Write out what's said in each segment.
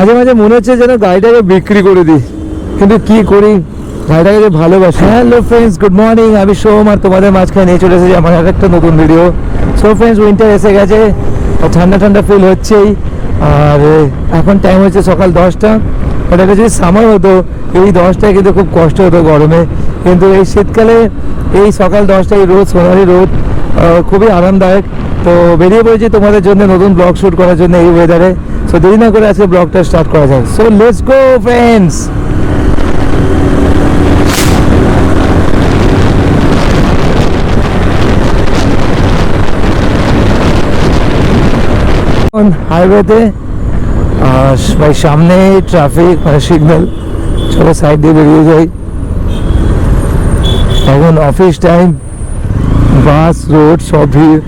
মাঝে মাঝে মনে হচ্ছে যেন গাড়িটাকে বিক্রি করে দিই। কিন্তু কি করি? গাড়িটাকে ভালোবাসি। হ্যালো ফ্রেন্ডস গুড মর্নিং আমি সোম আর তোমাদের মাঝখানে নিয়ে চলে এসেছি আমার একটা নতুন ভিডিও সো ফ্রেন্ডস উইন্টার এসে গেছে ঠান্ডা ঠান্ডা ফিল হচ্ছেই। আর এখন টাইম হচ্ছে সকাল দশটা। ওটা যদি সামার হতো, এই দশটায় কিন্তু খুব কষ্ট হতো গরমে। কিন্তু এই শীতকালে এই সকাল দশটায় রোদ, সোনালি রোদ খুবই আরামদায়ক। তো বেরিয়ে পড়েছি তোমাদের জন্য নতুন ব্লগ শ্যুট করার জন্য এই ওয়েদারে সো দেরি না করে আজকে ব্লগটা স্টার্ট করা যায় সো লেটস গো ফ্রেন্ডস হাইওয়েতে ভাই, সামনে ট্রাফিক মানে সিগন্যাল চলো সাইড দিয়ে বেরিয়ে যাই এখন অফিস টাইম বাস রোড সব ভিড়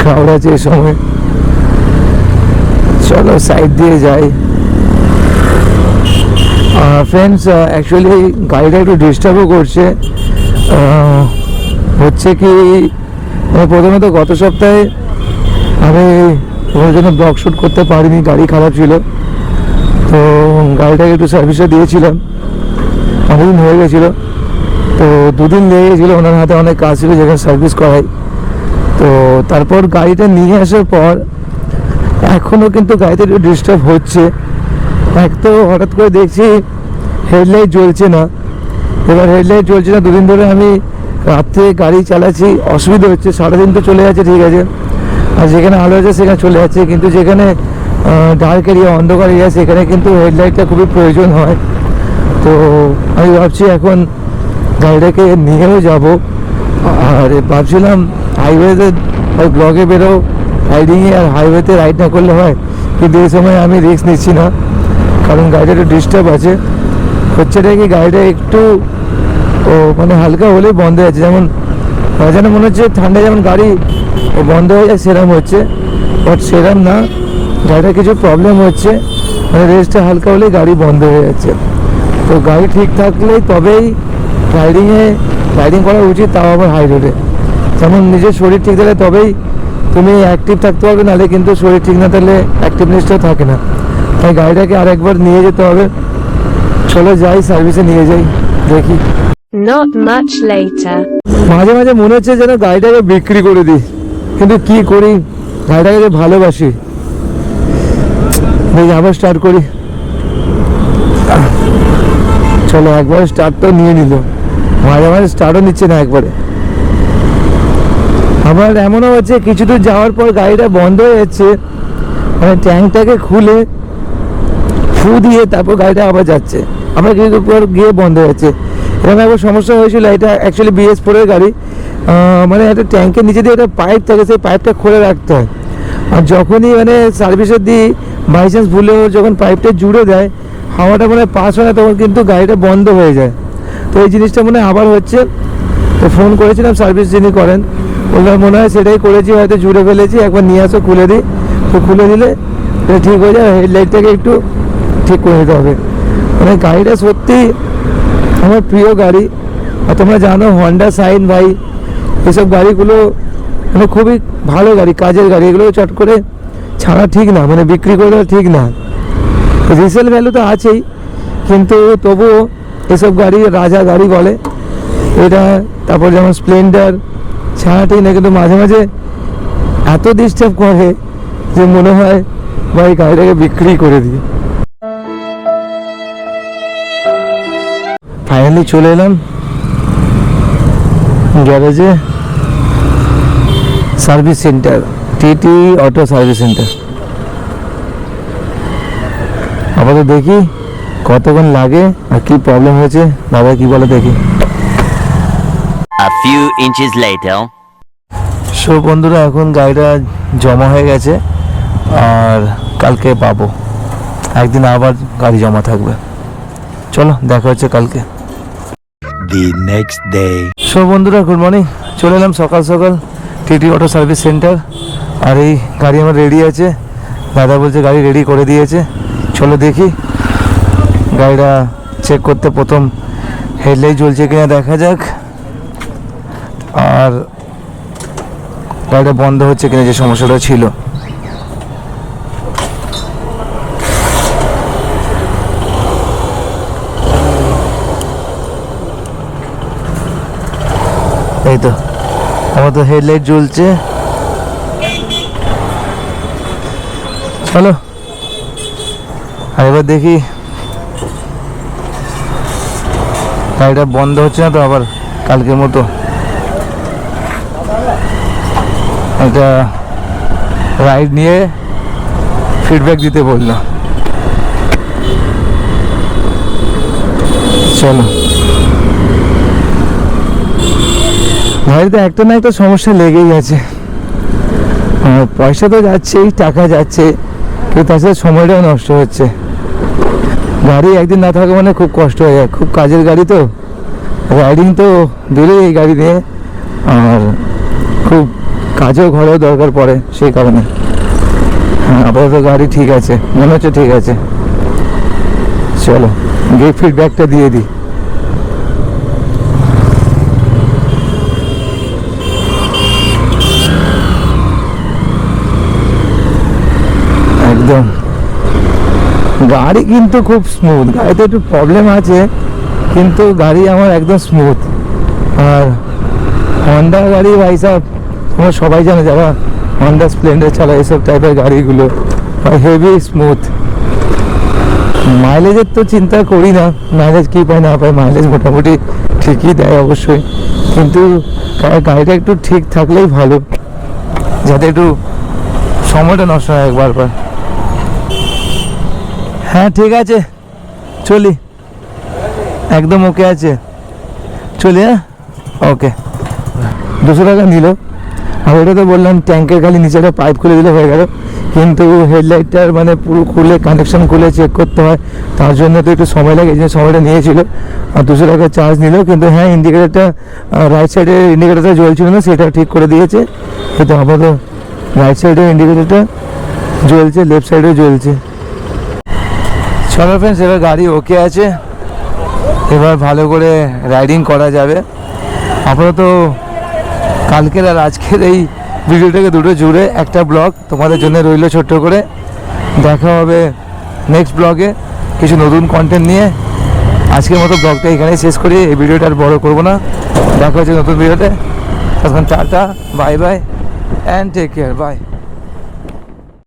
ক্রাউড আছে সময়। চলো সাইড দিয়ে যাই। ফ্রেন্ডস অ্যাকচুয়ালি গাড়িটা একটু ডিস্টার্বও করছে। হচ্ছে কি মানে প্রথমত গত সপ্তাহে আমি ওর জন্য ব্লগ শ্যুট করতে পারিনি, গাড়ি খারাপ ছিল। তো গাড়িটাকে একটু সার্ভিসে দিয়েছিলাম। অনেকদিন হয়ে গেছিল। তো দুদিন লেগে গেছিল, ওনার হাতে অনেক কাজ ছিল যেখানে সার্ভিস করাই। তো তারপর গাড়িটা নিয়ে আসার পর এখনও কিন্তু গাড়িতে একটু ডিস্টার্ব হচ্ছে। এক তো হঠাৎ করে দেখছি হেডলাইট জ্বলছে না। এবার হেডলাইট জ্বলছে না, দুদিন ধরে আমি রাত্রে গাড়ি চালাচ্ছি, অসুবিধা হচ্ছে, সারাদিন তো চলে যাচ্ছে, ঠিক আছে। আর যেখানে আলো আছে, সেখানে চলে যাচ্ছে, কিন্তু যেখানে ডার্ক এরিয়া অন্ধকার এরিয়া সেখানে কিন্তু হেডলাইটটা খুবই প্রয়োজন হয়। তো আমি ভাবছি এখন গাড়িটাকে নিয়েও যাব। আর ভাবছিলাম হাইওয়েতে ব্লগে বেরো রাইডিংয়ে আর হাইওয়েতে রাইড না করলে হয়। কিন্তু এই সময় আমি রিস্ক নিচ্ছি না। কারণ গাড়িটা একটু ডিস্টার্ব আছে। হচ্ছেটা কি গাড়িটা একটু, ও মানে হালকা হলেই বন্ধ হয়ে যাচ্ছে। যেমন যেন মনে হচ্ছে ঠান্ডা যেমন গাড়ি বন্ধ হয়ে যায়, সেরম হচ্ছে। বাট সেরম না। গাড়িটা কিছু প্রবলেম হচ্ছে। মানে রেস্টটা হালকা হলেই গাড়ি বন্ধ হয়ে যাচ্ছে। তো গাড়ি ঠিক থাকলেই তবেই রাইডিংয়ে রাইডিং করা উচিত, তাও আবার হাই রোডে যেমন নিজের শরীর ঠিক থাকলে তবেই তুমি অ্যাক্টিভ থাকতে পারবে নাহলে কিন্তু শরীর ঠিক না থাকলে অ্যাক্টিভনেসটাও থাকে না। তাই গাড়িটাকে আরেকবার নিয়ে যেতে হবে। চলো যাই সার্ভিসে নিয়ে যাই দেখি। Not much later. মাঝে মাঝে মনে হচ্ছে যেন গাড়িটাকে বিক্রি করে দিই কিন্তু কি করি? গাড়িটাকে যে ভালোবাসি। দেখি আবার স্টার্ট করি। চলো একবার স্টার্ট তো নিয়ে নিল। মাঝে মাঝে স্টার্টও নিচ্ছে না একবারে। আবার এমনও হচ্ছে কিছু দূর যাওয়ার পর গাড়িটা বন্ধ হয়ে যাচ্ছে। মানে ট্যাঙ্কটাকে খুলে ফু দিয়ে তারপর গাড়িটা আবার যাচ্ছে। আবার কিছু পর গিয়ে বন্ধ হয়ে যাচ্ছে। এরকম একবার সমস্যা হয়েছিল, এটা অ্যাকচুয়ালি বিএস ফোরের গাড়ি। মানে একটা ট্যাঙ্কের নিচে দিয়ে একটা পাইপ থাকে, সেই পাইপটা খুলে রাখতে হয়। আর যখনই মানে সার্ভিসের দিই বাই চান্স ভুলেও যখন পাইপটা জুড়ে দেয়, হাওয়াটা মানে পাস হয় না, তখন কিন্তু গাড়িটা বন্ধ হয়ে যায়। তো এই জিনিসটা মনে আবার হচ্ছে। তো ফোন করেছিলাম সার্ভিস যিনি করেন। বললাম, মনে হয় সেটাই করেছি, হয়তো জুড়ে ফেলেছি, একবার নিয়ে আসো, খুলে দিই। তো খুলে দিলে ঠিক হয়ে যায়, হেডলাইটটাকে একটু ঠিক করে দিতে হবে। মানে গাড়িটা সত্যি আমার প্রিয় গাড়ি। আর তোমরা জানো হন্ডা সাইন ভাই, এসব গাড়িগুলো মানে খুবই ভালো গাড়ি, কাজের গাড়ি। এগুলো চট করে ছাড়া ঠিক না মানে বিক্রি করে ঠিক না। রিসেল ভ্যালু তো আছেই, কিন্তু তবুও এসব গাড়ি রাজা গাড়ি বলে। এটা, তারপর যেমন স্প্লেন্ডার ঠিক না কিন্তু মাঝে মাঝে এত ডিস্টার্ব করে যে মনে হয়, ভাই, গাড়িটাকে বিক্রি করে দিই। ফাইনালি চলে এলাম। গ্যারেজে service centre TT auto service centre আপাতত দেখি কতক্ষণ লাগে আর কি প্রবলেম হয়েছে। দাদা, কি বলে দেখি। A few inches later. So বন্ধুরা এখন গাড়িটা জমা হয়ে গেছে আর কালকে পাবো। একদিন আবার গাড়ি জমা থাকবে। চলো দেখা হচ্ছে কালকে। The next day. সো বন্ধুরা গুড মর্নিং চলে এলাম সকাল সকাল টিটি অটো সার্ভিস সেন্টার। আর এই গাড়ি আমার রেডি আছে। দাদা বলছে গাড়ি রেডি করে দিয়েছে। চলো দেখি। গাড়িটা চেক করতে প্রথম হেডলাইট জ্বলছে কিনা দেখা যাক। আর গাড়িটা বন্ধ হচ্ছে কিনা যে সমস্যাটা ছিল। এই তো আমার তো হেডলাইট জ্বলছে। চলো আরেকবার এবার দেখি গাড়িটা বন্ধ হচ্ছে না তো আবার কালকের মতো। একটা রাইড নিয়ে ফিডব্যাক দিতে বলল। চলো। গাড়িতে একটা না একটা সমস্যা লেগেই আছে। পয়সা তো যাচ্ছেই, টাকা যাচ্ছে, কিন্তু তাছাড়া সময়টাও নষ্ট হচ্ছে। গাড়ি একদিন না থাকা মানে খুব কষ্ট হয়ে যায়। খুব কাজের গাড়ি তো। রাইডিং তো দূরে এই গাড়ি নিয়ে। আর খুব কাজেও ঘরেও দরকার পড়ে সেই কারণে। হ্যাঁ আপাতত গাড়ি ঠিক আছে, মনে হচ্ছে ঠিক আছে। চলো গিয়ে ফিডব্যাকটা দিয়ে দিই। একদম। গাড়ি কিন্তু খুব স্মুথ গাড়িতে একটু প্রবলেম আছে, কিন্তু গাড়ি আমার একদম স্মুথ আর হন্ডা গাড়ি ভাই সাহেব তোমরা সবাই জানো যারা হন্ডা স্প্লেন্ডার চালায় এসব টাইপের গাড়িগুলো। হেভি স্মুথ মাইলেজের তো চিন্তা করি না। মাইলেজ কী পায়, না পায় মাইলেজ মোটামুটি ঠিকই দেয় অবশ্যই। কিন্তু গাড়িটা একটু ঠিক থাকলেই ভালো। যাতে একটু সময়টা নষ্ট হয় একবার পর। হ্যাঁ ঠিক আছে। চলি। একদম ওকে আছে। চলি হ্যাঁ? ওকে দুশো টাকা নিল। আর ওটা তো বললাম ট্যাঙ্কের খালি নিচে একটা পাইপ খুলে দিলে হয়ে গেল। কিন্তু হেডলাইটটার মানে পুরো খুলে কানেকশন খুলে চেক করতে হয়। তার জন্য তো একটু সময় লাগে, এই জন্য সময়টা নিয়েছিল। আর দুশো টাকা চার্জ নিল, কিন্তু হ্যাঁ ইন্ডিকেটারটা রাইট সাইডের ইন্ডিকেটারটা জ্বলছিল না, সেটা ঠিক করে দিয়েছে। কিন্তু আপাতত রাইট সাইডের ইন্ডিকেটারটা জ্বলছে লেফট সাইডেও জ্বলছে। চলো ফ্রেন্ডস এবার গাড়ি ওকে আছে। এবার ভালো করে রাইডিং করা যাবে। আপাতত কালকের আর আজকের এই ভিডিওটাকে দুটো জুড়ে একটা ব্লগ তোমাদের জন্য রইল ছোট্ট করে। দেখা হবে নেক্সট ব্লগে কিছু নতুন কন্টেন্ট নিয়ে। আজকের মতো ব্লগটা এখানেই শেষ করি। এই ভিডিওটা আর বড়ো করব না। দেখা হচ্ছে নতুন ভিডিওতে তখন tata bye bye and take care bye